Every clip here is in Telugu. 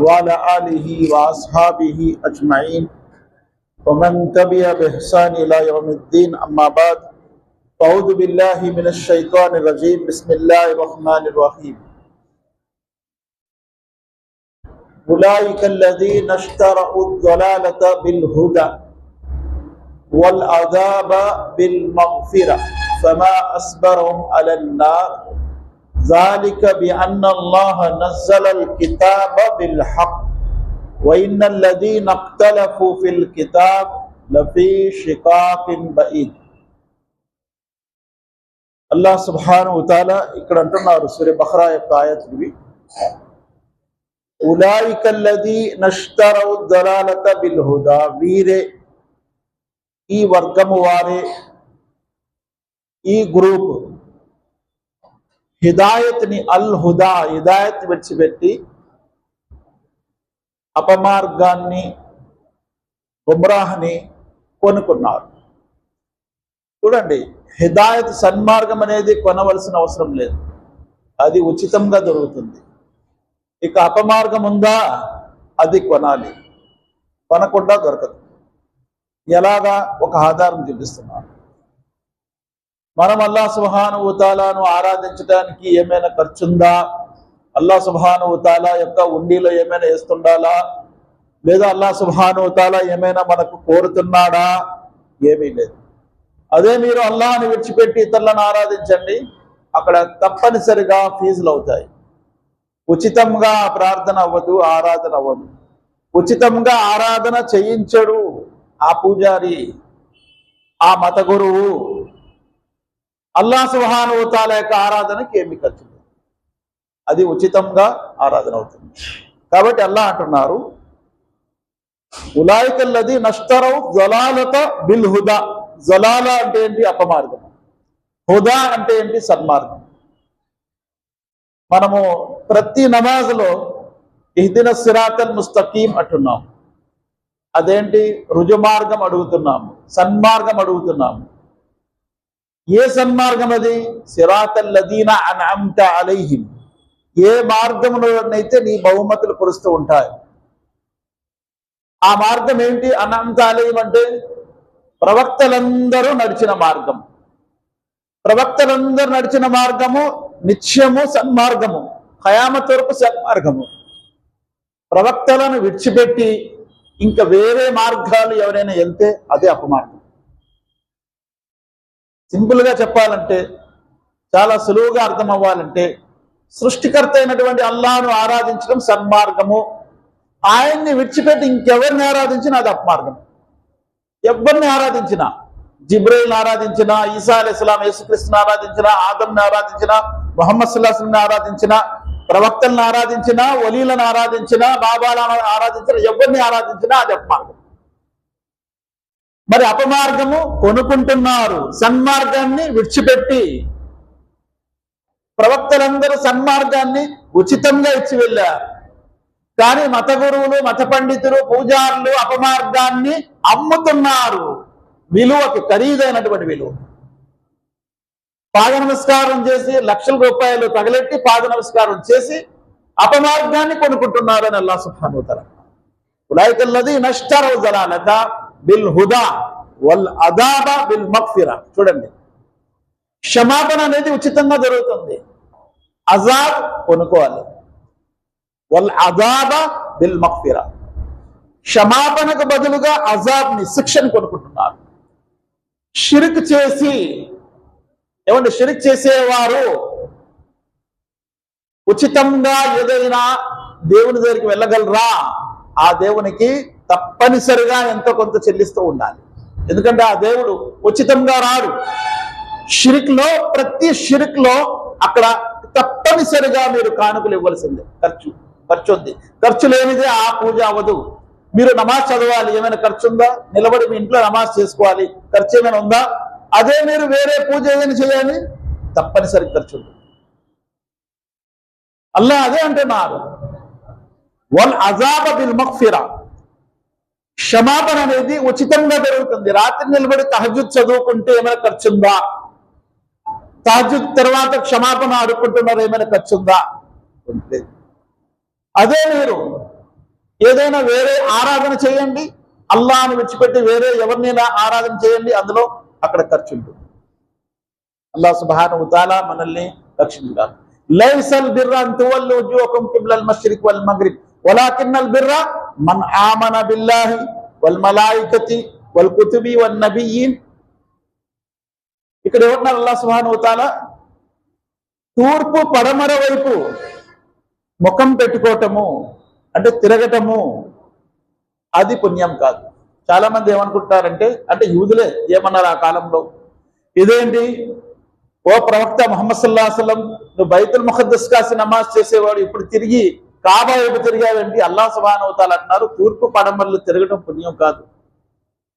وعلى آله وأصحابه أجمعين. ومن تبع بإحسان إلى يوم الدين، أما بعد أعوذ بالله من الشيطان الرجيم. بسم الله الرحمن الرحيم. أولئك الذين اشتروا الضلالة بالهدى والعذاب بالمغفرة، فما أصبرهم على النار. ذلك بأن الله نزل الكتاب بالحق وإن الذين اختلفوا في الكتاب لفي شقاق بعيد అల్లాహ్ సుబ్హాను తాలా ఇక్కడ అంటున్నారు సూర్య బహ్రా యొక్క ఆయతులు ఇవి ఉలాయికల్లది నష్టరౌ దలాలత బిల్ హుదా వీరే ఈ వర్గము వారే ఈ గ్రూప్ హిదాయత్ని అల్ హుదా హిదాయత్ విడిచిపెట్టి అపమార్గాన్ని గుమ్రాహ్ని కొనుక్కున్నారు. చూడండి హిదాయత్ సన్మార్గం అనేది కొనవలసిన అవసరం లేదు. అది ఉచితంగా దొరుకుతుంది. ఇక అపమార్గం ఉందా? అది కొనాలి. కొనకుండా దొరకదు. ఎలాగా? ఒక ఆధారం చూపిస్తున్నారు మనం అల్లా సుహాను ఆరాధించడానికి ఏమైనా ఖర్చుందా? అల్లా సుహాను తాలా యొక్క ఉండీలో ఏమైనా వేస్తుండాలా? లేదా అల్లా సుహాను ఏమైనా మనకు కోరుతున్నాడా? ఏమీ లేదు. అదే మీరు అల్లాహని విడిచిపెట్టి ఇతరులను ఆరాధించండి. అక్కడ తప్పనిసరిగా ఫీజులు అవుతాయి. ఉచితంగా ప్రార్థన అవ్వదు ఆరాధన అవ్వదు. ఉచితంగా ఆరాధన చేయించడు ఆ పూజారి ఆ మత గురువు. అల్లా సుహానుతాల యొక్క ఆరాధనకి ఏమి ఖర్చు అది ఉచితంగా ఆరాధన అవుతుంది. కాబట్టి అల్లా అంటున్నారు ఉలాయికల్లది నష్టరవు జలాలత బిల్ హుదా. జలాల అంటే ఏంటి? అపమార్గం. హుదా అంటే ఏంటి? సన్మార్గం. మనము ప్రతి నమాజ్లో ఇహ్దిన సిరాతల్ ముస్తకీం అంటున్నాము. అదేంటి? రుజుమార్గం అడుగుతున్నాము. సన్మార్గం అడుగుతున్నాము. ఏ సన్మార్గం అది? సిరాతల్ లదీన అన్అమ్త అలైహిం. ఏ మార్గంలోనైతే నీ బహుమతులు కురుస్తూ ఉంటాయి? ఆ మార్గం ఏంటి? అనంత అలయం అంటే ప్రవక్తలందరూ నడిచిన మార్గం. ప్రవక్తలందరూ నడిచిన మార్గము నిత్యము సన్మార్గము. హయామత్ వరకు సన్మార్గము. ప్రవక్తలను విడిచిపెట్టి ఇంకా వేరే మార్గాలు ఎవరైనా వెళ్తే అదే అపమార్గం. సింపుల్గా చెప్పాలంటే చాలా సులువుగా అర్థం అవ్వాలంటే సృష్టికర్త అయినటువంటి అల్లాను ఆరాధించడం సన్మార్గము. ఆయన్ని విడిచిపెట్టి ఇంకెవరిని ఆరాధించినా అది అపమార్గం. ఎవరిని ఆరాధించినా జిబ్రైల్ని ఆరాధించిన ఈసా అలీ ఇస్లాం యేసుక్రీస్తుని ఆరాధించిన ఆదంని ఆరాధించిన మొహమ్మద్ సుల్లాహంని ఆరాధించిన ప్రవక్తలను ఆరాధించిన వలీలను ఆరాధించిన బాబాలను ఆరాధించిన ఎవరిని ఆరాధించినా అది అపమార్గం. మరి అపమార్గము కొనుక్కుంటున్నారు. సన్మార్గాన్ని విడిచిపెట్టి ప్రవక్తలందరూ సన్మార్గాన్ని ఉచితంగా ఇచ్చి వెళ్ళారు. కానీ మత గురువులు మత పండితులు పూజారులు అపమార్గాన్ని అమ్ముతున్నారు. విలువకి ఖరీదైనటువంటి విలువ. పాద నమస్కారం చేసి లక్షల రూపాయలు తగలెట్టి పాద నమస్కారం చేసి అపమార్గాన్ని కొనుక్కుంటున్నారు అని అల్లా సుఖానుతల ఉలాయికల్లది నష్టరవు జలాలత. బిల్ హుదా వల్ అదాబా బిల్ మక్ఫిరా చూడండి. క్షమాపణ అనేది ఉచితంగా జరుగుతుంది. అజాబ్ కొనుక్కోవాలి. వల్ అజాబ బిల్ మక్ఫిరా క్షమాపణకు బదులుగా అజాబ్ని శిక్షను కొనుక్కుంటున్నారు. షిరిక్ చేసి ఏమంటే షిరిక్ చేసేవారు ఉచితంగా ఏదైనా దేవుని దగ్గరికి వెళ్ళగలరా? ఆ దేవునికి తప్పనిసరిగా ఎంతో కొంత చెల్లిస్తూ ఉండాలి. ఎందుకంటే ఆ దేవుడు ఉచితంగా రాడు. షిరిక్లో ప్రతి షిరిక్లో అక్కడ తప్పనిసరిగా మీరు కానుకలు ఇవ్వాల్సిందే. ఖర్చు ఖర్చు ఉంది. ఖర్చు లేనిదే ఆ పూజ అవ్వదు. మీరు నమాజ్ చదవాలి. ఏమైనా ఖర్చు ఉందా? నిలబడి మీ ఇంట్లో నమాజ్ చేసుకోవాలి. ఖర్చు ఏమైనా ఉందా? అదే మీరు వేరే పూజ ఏదైనా చేయాలి? తప్పనిసరి ఖర్చు ఉంది. అల్లా అదే అంటున్నారు. వల్ అజాబ బిల్ మక్ఫిరా క్షమాపణ అనేది ఉచితంగా జరుగుతుంది. రాత్రి నిలబడి తహజుద్ చదువుకుంటే ఏమైనా ఖర్చుందా తహజుద్ తర్వాత క్షమాపణ ఆడుకుంటున్నారు ఏమైనా ఖర్చు ఉందా? అదే మీరు ఏదైనా వేరే ఆరాధన చేయండి. అల్లాను విడిచిపెట్టి వేరే ఎవరినైనా ఆరాధన చేయండి. అందులో అక్కడ ఖర్చు ఉంటుంది. అల్లా సుబ్హానహు ఉతాలా మనల్ని రక్షించాలి లైసల్ బిర్రా అన్ ఉద్యోగం కిమ్లల్ కిబ్లల్ మష్రిక్ వల్ మగ్రిబ్. వలాకిన్నల్ బిర్రా మన్ ఆమన బిల్లాహి వల్ మలాయికతి వల్ కుతుబి వన్ నబియీన్ ఇక్కడ ఏమంటున్నారు అల్లా సుబ్హానహు తాలా తూర్పు పడమర వైపు ముఖం పెట్టుకోవటము అంటే తిరగటము అది పుణ్యం కాదు. చాలా మంది ఏమనుకుంటారంటే అంటే యూదులే ఏమన్నారు ఆ కాలంలో? ఇదేంటి? ఓ ప్రవక్త మొహమ్మద్ సల్లాహసలం నువ్వు బైతుల్ ముఖద్దస్ కాసి నమాజ్ చేసేవాడు ఇప్పుడు తిరిగి కాబా వైపు తిరిగావేంటి? అల్లా సుబాన్ అంటున్నారు తూర్పు పడమరలు తిరగటం పుణ్యం కాదు.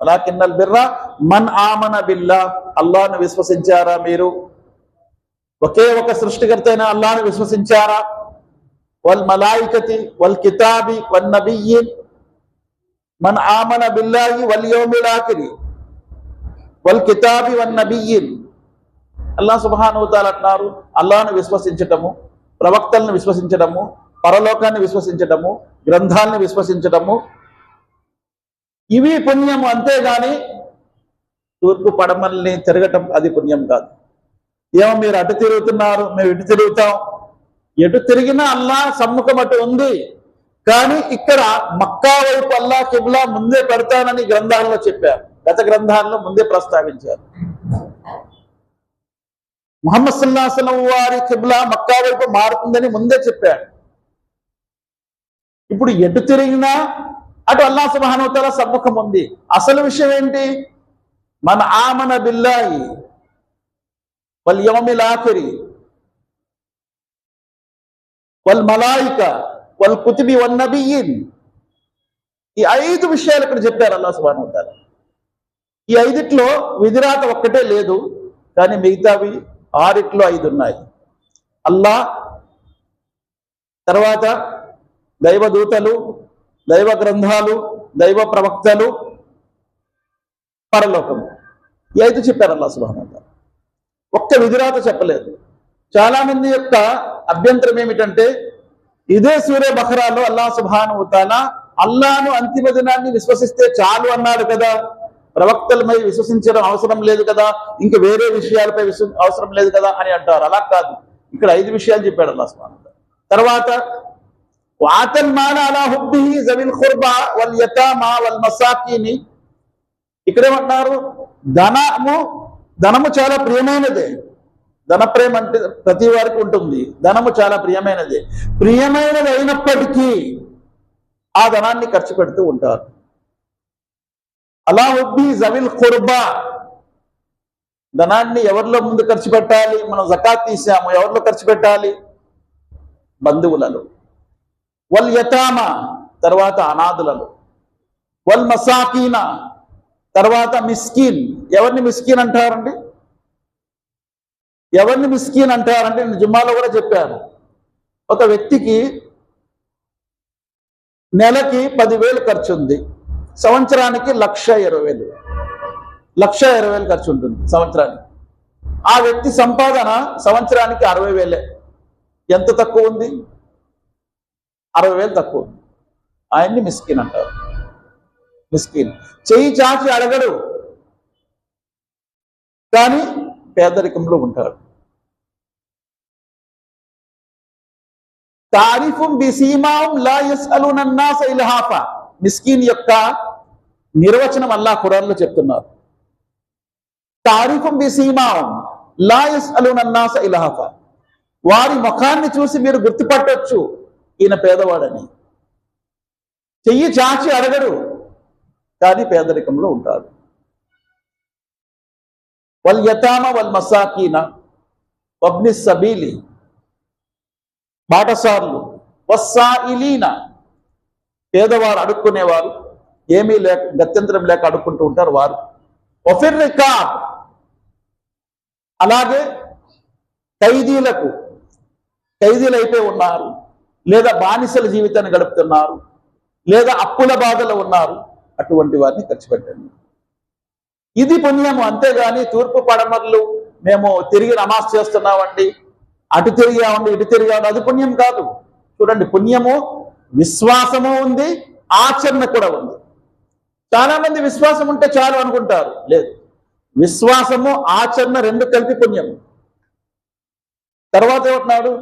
అలా కిన్నల్ బిర్రా మన్ ఆమన బిల్లా అల్లాను విశ్వసించారా మీరు? ఒకే ఒక సృష్టికర్త అయిన అల్లాను విశ్వసించారా? వల్ మలాయికతి వల్ కితాబి వన్ నబియ్యిన్ మన ఆమన బిల్లాయి వల్ యోమిలాకిరి వల్ కితాబి వన్ నబియ్యిన్. అల్లా సుబ్హానహుతాల అంటున్నారు అల్లాను విశ్వసించటము ప్రవక్తలను విశ్వసించటము పరలోకాన్ని విశ్వసించటము గ్రంథాలను విశ్వసించటము. ఇవి పుణ్యము అంతేగాని తూర్పు పడమల్ని తిరగటం అది పుణ్యం కాదు. ఏమో మీరు అటు తిరుగుతున్నారు మేము ఇటు తిరుగుతాం. ఎటు తిరిగినా అల్లా సమ్ముఖం అటు ఉంది. కానీ ఇక్కడ మక్కా వైపు అల్లా కిబ్లా ముందే పెడతానని గ్రంథాల్లో చెప్పారు. గత గ్రంథాల్లో ముందే ప్రస్తావించారు. ముహమ్మద్ సల్లాహం వారి కిబ్లా మక్కా వైపు మారుతుందని ముందే చెప్పాడు ఇప్పుడు ఎటు తిరిగినా అటు అల్లా సుబానవతల సమ్ముఖం ఉంది. అసలు విషయం ఏంటి? మన ఆమన బిల్లాయి వల్ యవమిల్ ఆఖరి వల్ మలాయిక వల్ కుతుబి వన్ నబియిన్. ఈ ఐదు విషయాలు ఇక్కడ చెప్పారు అల్లా సుబానుతాల ఈ ఐదిట్లో విధిరాత ఒక్కటే లేదు కానీ మిగతావి ఆరిట్లో ఐదు ఉన్నాయి. అల్లా తర్వాత దైవదూతలు దైవ గ్రంథాలు దైవ ప్రవక్తలు పరలోకము. ఈ చెప్పారు అల్లా సుబానుతాల ఒక్క విధిరాత చెప్పలేదు. చాలా మంది యొక్క అభ్యంతరం ఏమిటంటే ఇదే సూర్య బహరాలో అల్లా సుభాను అల్లాను అంతిమ దినాన్ని విశ్వసిస్తే చాలు అన్నాడు కదా. ప్రవక్తలపై విశ్వసించడం అవసరం లేదు కదా. ఇంక వేరే విషయాలపై విశ్వ అవసరం లేదు కదా అని అంటారు. అలా కాదు. ఇక్కడ ఐదు విషయాలు చెప్పాడు అల్లా సుభాను తర్వాత వాతన్ మాల అలా హుబ్బిహి జవిల్ ఖుర్బా వల్ యతామా ఇక్కడేమంటున్నారు? ధనము ధనము చాలా ప్రియమైనదే. ధన ప్రేమ అంటే ప్రతి వారికి ఉంటుంది. ధనము చాలా ప్రియమైనదే. ప్రియమైనది అయినప్పటికీ ఆ ధనాన్ని ఖర్చు పెడుతూ ఉంటారు. అలా ఉబ్బి జవిల్ ఖుర్బా. ధనాన్ని ఎవరిలో ముందు ఖర్చు పెట్టాలి? మనం జకాత్ తీసాము ఎవరిలో ఖర్చు పెట్టాలి? బంధువులలో. వల్ యతామ తర్వాత అనాథులలో. వల్ మసాకీన తర్వాత మిస్కీన్. ఎవరిని మిస్కీన్ అంటారండి? ఎవరిని మిస్కీన్ అంటారంటే నేను జుమ్మాలో కూడా చెప్పాను. ఒక వ్యక్తికి నెలకి పదివేలు ఖర్చు ఉంది సంవత్సరానికి లక్ష ఇరవై వేలు లక్ష ఇరవై వేలు ఖర్చు ఉంటుంది సంవత్సరానికి. ఆ వ్యక్తి సంపాదన సంవత్సరానికి అరవై వేలే. ఎంత తక్కువ ఉంది? అరవై వేలు తక్కువ. ఆయన్ని మిస్కిన్ అంటారు. మిస్కిన్. చెయ్యి చాచి అడగడు. కానీ పేదరికంలో ఉంటాడు తారిఫుం బిసీమాం లా యస్అలున అన్నాస ఇల్హాఫా. యొక్క నిర్వచనం అల్లా ఖురాన్లో చెప్తున్నారు. తారిఫుం బిసీమాం లా యస్అలున అన్నాస వారి ముఖాన్ని చూసి మీరు గుర్తుపట్టొచ్చు. ఈయన పేదవాడని. చెయ్యి చాచి అడగడు కానీ పేదరికంలో ఉంటాడు. వల్ యతామ వల్ మసాకీన వబ్ని సబీలి బాటసార్లు వస్సాయిలీన. పేదవారు అడుక్కునేవారు ఏమీ లేక గత్యంతరం లేక అడుక్కుంటూ ఉంటారు వారు. ఒఫిర్ రికాబ్ అలాగే ఖైదీలకు ఖైదీలు అయిపోయి ఉన్నారు. లేదా బానిసల జీవితాన్ని గడుపుతున్నారు లేదా అప్పుల బాధలో ఉన్నారు అటువంటి వారిని ఖర్చు పెట్టండి. ఇది పుణ్యము అంతేగాని తూర్పు పడమర్లు మేము తిరిగి నమాజ్ చేస్తున్నామండి అటు తిరిగామండి ఇటు తిరిగామండి అది పుణ్యం కాదు. చూడండి పుణ్యము విశ్వాసము ఉంది ఆచరణ కూడా ఉంది. చాలా మంది విశ్వాసం ఉంటే చాలు అనుకుంటారు. లేదు. విశ్వాసము ఆచరణ రెండు కలిపి పుణ్యం తర్వాత ఏమంటున్నాడు?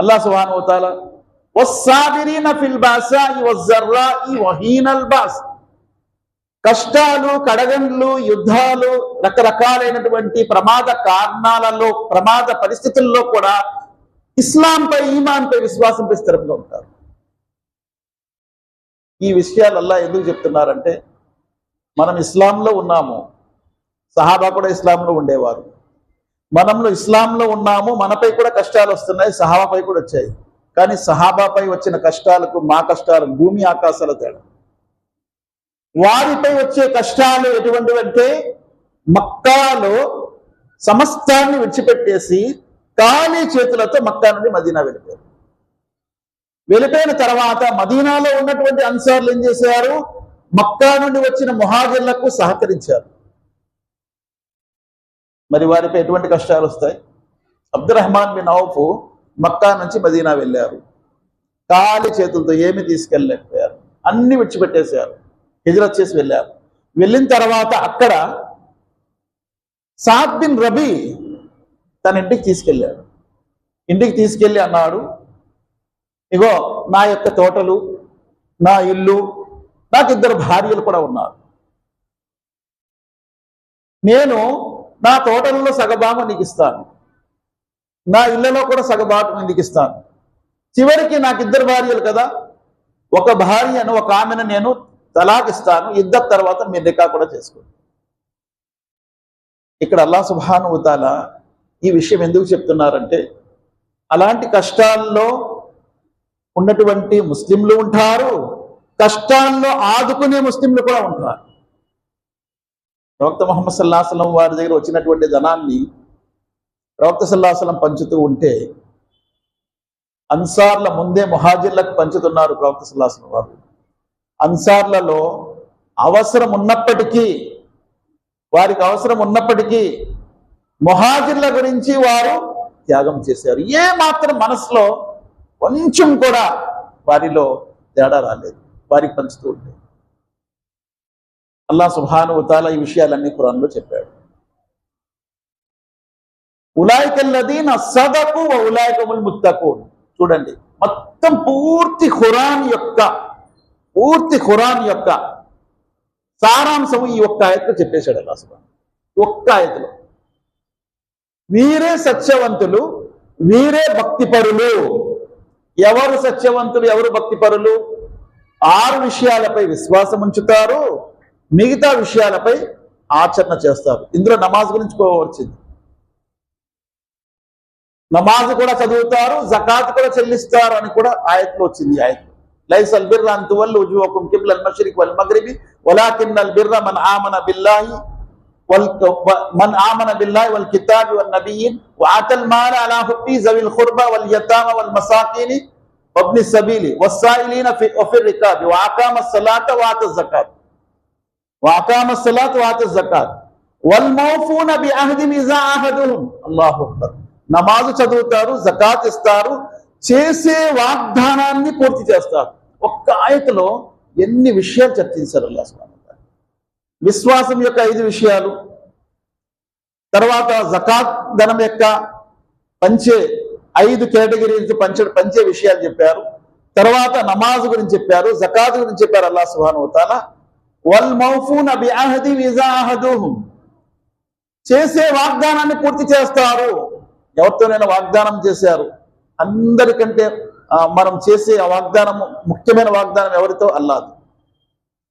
అల్లా సుహాన్ అవుతాల వహీనల్ కష్టాలు కడగండ్లు యుద్ధాలు రకరకాలైనటువంటి ప్రమాద కారణాలలో ప్రమాద పరిస్థితుల్లో కూడా ఇస్లాంపై ఈమాన్పై విశ్వాసంపై స్థిరంగా ఉంటారు. ఈ విషయాలు అల్లా ఎందుకు చెప్తున్నారంటే మనం ఇస్లాంలో ఉన్నాము సహాబా కూడా ఇస్లాంలో ఉండేవారు. మనంలో ఇస్లాంలో ఉన్నాము మనపై కూడా కష్టాలు వస్తున్నాయి సహాబాపై కూడా వచ్చాయి. కానీ సహాబాపై వచ్చిన కష్టాలకు మా కష్టాలు భూమి ఆకాశాల తేడా. వారిపై వచ్చే కష్టాలు ఎటువంటివంటే మక్కాలో సమస్తాన్ని విడిచిపెట్టేసి ఖాళీ చేతులతో మక్కా నుండి మదీనా వెళ్ళిపోయారు. వెళ్ళిపోయిన తర్వాత మదీనాలో ఉన్నటువంటి అన్సార్లు ఏం చేశారు? మక్కా నుండి వచ్చిన ముహాజిర్లకు సహకరించారు. మరి వారిపై ఎటువంటి కష్టాలు వస్తాయి? అబ్దురహమాన్ బిన్ ఔఫ్ మక్కా నుంచి మదీనా వెళ్ళారు. ఖాళీ చేతులతో ఏమి తీసుకెళ్ళలేకపోయారు. అన్ని విడిచిపెట్టేశారు. హిజరత్ చేసి వెళ్ళారు. వెళ్ళిన తర్వాత అక్కడ సాద్ బిన్ రబీ తన ఇంటికి తీసుకెళ్ళాడు. ఇంటికి తీసుకెళ్ళి అన్నాడు ఇగో నా యొక్క తోటలు నా ఇల్లు నాకు ఇద్దరు భార్యలు కూడా ఉన్నారు. నేను నా తోటలలో సగభాగం నీకు ఇస్తాను నా ఇళ్ళలో కూడా సగభాగం నీకు ఇస్తాను చివరికి నాకు ఇద్దరు భార్యలు కదా. ఒక భార్యను ఒక ఆమెను నేను తలాకిస్తాను. ఇద్దరు తర్వాత మీరు నికా కూడా చేసుకోండి ఇక్కడ అల్లా సుభానుతాల ఈ విషయం ఎందుకు చెప్తున్నారంటే అలాంటి కష్టాల్లో ఉన్నటువంటి ముస్లింలు ఉంటారు. కష్టాల్లో ఆదుకునే ముస్లింలు కూడా ఉంటారు. ప్రవక్త మొహమ్మద్ సల్లాహసలం వారి దగ్గర వచ్చినటువంటి ధనాన్ని ప్రవక్త సల్లాహసలం పంచుతూ ఉంటే అన్సార్ల ముందే మొహాజిర్లకు పంచుతున్నారు ప్రవక్త సల్లాహసలం వారు. అన్సార్లలో అవసరం ఉన్నప్పటికీ వారికి అవసరం ఉన్నప్పటికీ మొహాజిర్ల గురించి వారు త్యాగం చేశారు. ఏ మాత్రం మనసులో కొంచెం కూడా వారిలో తేడా రాలేదు. వారికి పంచుతూ ఉండేది అల్లా సుభాను ఉతాల ఈ విషయాలన్నీ ఖురాన్లో చెప్పాడు. ఉలాయికల్లదీన సదకు ఉలాయికముల్ ముత్తకు చూడండి మొత్తం పూర్తి ఖురాన్ యొక్క పూర్తి ఖురాన్ యొక్క సారాంశం ఈ ఒక్క ఆయతలో చెప్పేశాడు అల్లా సుభాన్ ఒక్క ఆయతలో. వీరే సత్యవంతులు వీరే భక్తిపరులు. ఎవరు సత్యవంతులు ఎవరు భక్తిపరులు? ఆరు విషయాలపై విశ్వాసం ఉంచుతారు మిగతా విషయాలపై ఆచరణ చేస్తారు. ఇందులో నమాజ్ గురించి వచ్చింది నమాజ్ కూడా చదువుతారు జకాత్ కూడా చెల్లిస్తారు అని కూడా ఆయత్లో వచ్చింది ఆయన లైస్ అల్బిర్ర అంతువల్ ఉజువకుం కిబ్ల అల్ మషరిక్ వలాకిన్ అల్ మన్ ఆమన బిల్లాయి వల్ మన్ ఆమన బిల్లాహి వల్ కితాబి వల్ నబీన్ వాతల్ మాన అలా జవిల్ ఖుర్బా వల్ యతామ వల్ మసాకిని వబ్ని సబీలి వస్సాయిలీన ఫి రికాబి వాకామ సలాత వాత జకాత్. వాకామ సలాత్ వాత జకాత్ నమాజు చదువుతారు జకాత్ ఇస్తారు చేసే వాగ్దానాన్ని పూర్తి చేస్తారు. ఒక్క ఆయతలో ఎన్ని విషయాలు చర్చించారు అల్లా స్వామి విశ్వాసం యొక్క ఐదు విషయాలు. తర్వాత జకాత్ ధనం యొక్క పంచే ఐదు కేటగిరీలకి పంచే పంచే విషయాలు చెప్పారు. తర్వాత నమాజ్ గురించి చెప్పారు జకాత్ గురించి చెప్పారు అల్లా సుహాన్ తాలా వల్ మౌఫూన్ అబి అహది విజాహదుహుం చేసే వాగ్దానాన్ని పూర్తి చేస్తారు. ఎవరితోనైనా వాగ్దానం చేశారు. అందరికంటే మనం చేసే ఆ వాగ్దానం ముఖ్యమైన వాగ్దానం ఎవరితో? అల్లాదు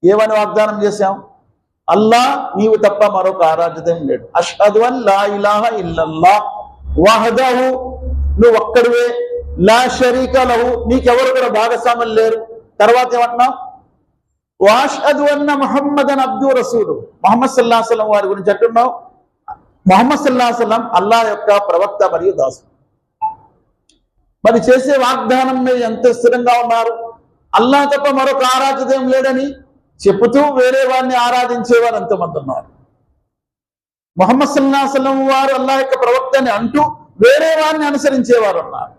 ఏమని వాగ్దానం చేశాం? అల్లా నీవు తప్ప మరొక ఆరాధ్యతం లేడు అష్హదు అన్ లా ఇలాహ ఇల్లల్లా వహదహు. నువ్వు ఒక్కడివే. లా షరీక లహు. నీకెవరు కూడా భాగస్వాములు లేరు. తర్వాత ఏమంటున్నావు? వాషదు అన్న మహమ్మదన్ అబ్దు రసూలు. మొహమ్మద్ సల్లాహ్ వారి గురించి అంటున్నావు మొహమ్మద్ సల్లాహ్ అల్లా యొక్క ప్రవక్త మరియు దాసు. మరి చేసే వాగ్దానం మీద ఎంత స్థిరంగా ఉన్నారు? అల్లా తప్ప మరొక ఆరాధ్యదేం లేడని చెబుతూ వేరే వారిని ఆరాధించేవారు ఎంతమంది ఉన్నారు? మొహమ్మద్ సల్లా సలం వారు అల్లా యొక్క ప్రవక్తని అంటూ వేరే వారిని అనుసరించేవారు ఉన్నారు.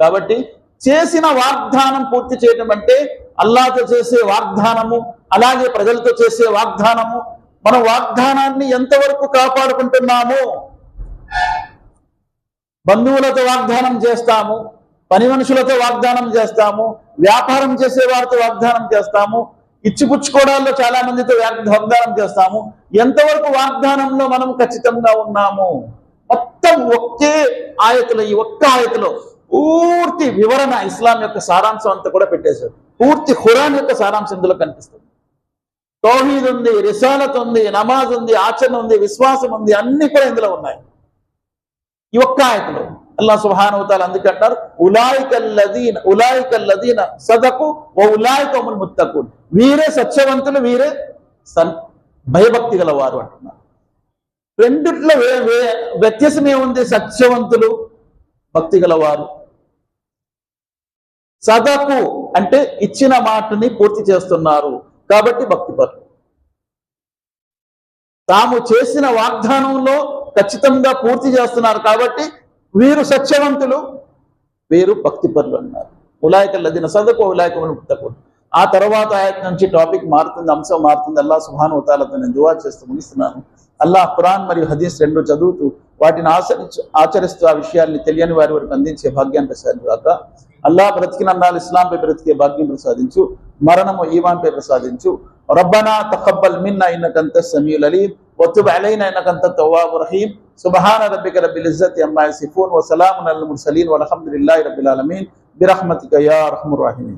కాబట్టి చేసిన వాగ్దానం పూర్తి చేయడం అంటే అల్లాతో చేసే వాగ్దానము అలాగే ప్రజలతో చేసే వాగ్దానము. మన వాగ్దానాన్ని ఎంతవరకు కాపాడుకుంటున్నాము బంధువులతో వాగ్దానం చేస్తాము పని మనుషులతో వాగ్దానం చేస్తాము వ్యాపారం చేసే వారితో వాగ్దానం చేస్తాము ఇచ్చిపుచ్చుకోవడాల్లో చాలా మందితో వాగ్దానం చేస్తాము. ఎంతవరకు వాగ్దానంలో మనం ఖచ్చితంగా ఉన్నాము మొత్తం ఒకే ఆయతలో ఈ ఒక్క ఆయతలో పూర్తి వివరణ ఇస్లాం యొక్క సారాంశం అంతా కూడా పెట్టేశారు. పూర్తి ఖురాన్ యొక్క సారాంశం ఇందులో కనిపిస్తుంది. తౌహీద్ ఉంది రిసాలత్ ఉంది నమాజ్ ఉంది ఆచరణ ఉంది విశ్వాసం ఉంది అన్ని కూడా ఇందులో ఉన్నాయి. ఈ ఒక్క ఆయతలో అల్లా సుహానవతాలు అందుకంటారు ఉలాయికల్లదీన ఉలాయికల్లదీన సదకు ఓ ఉలాయికముల్ ముత్తకు వీరే సత్యవంతులు వీరే సన్ భయభక్తి గలవారు అంటున్నారు. రెండిట్లో వే వ్యత్యాసం ఏముంది సత్యవంతులు భక్తి గలవారు. సదాకు అంటే ఇచ్చిన మాటని పూర్తి చేస్తున్నారు కాబట్టి భక్తి పరులు. తాము చేసిన వాగ్దానంలో ఖచ్చితంగా పూర్తి చేస్తున్నారు కాబట్టి వీరు సత్యవంతులు వీరు భక్తిపరులు అన్నారు. ఉలాయకల్లదిన సదకు ఉలాయకములు ముత్తకు ఆ తర్వాత ఆయన నుంచి టాపిక్ మారుతుంది అంశం మారుతుంది. అల్లా సుహాను ఉతాలతో నేను దువా చేస్తూ ముగిస్తున్నాను. అల్లాహ్ ఖురాన్ మరియు హదీస్ రెండు చదువుతూ వాటిని ఆచరించు ఆచరిస్తూ ఆ విషయాల్ని తెలియని వారి వరకు అందించే భాగ్యాన్ని ప్రసాదించాక అల్లా బ్రతికినన్నాళ్ళు ఇస్లాంపై బ్రతికే భాగ్యం ప్రసాదించు మరణము ఈమాన్పై ప్రసాదించు ربنا تقبل منا انك انت السميع العليم وتب علينا انك انت التواب الرحيم سبحان ربك رب العزه عما يصفون وسلام على المرسلين والحمد لله رب العالمين برحمتك يا ارحم الراحمين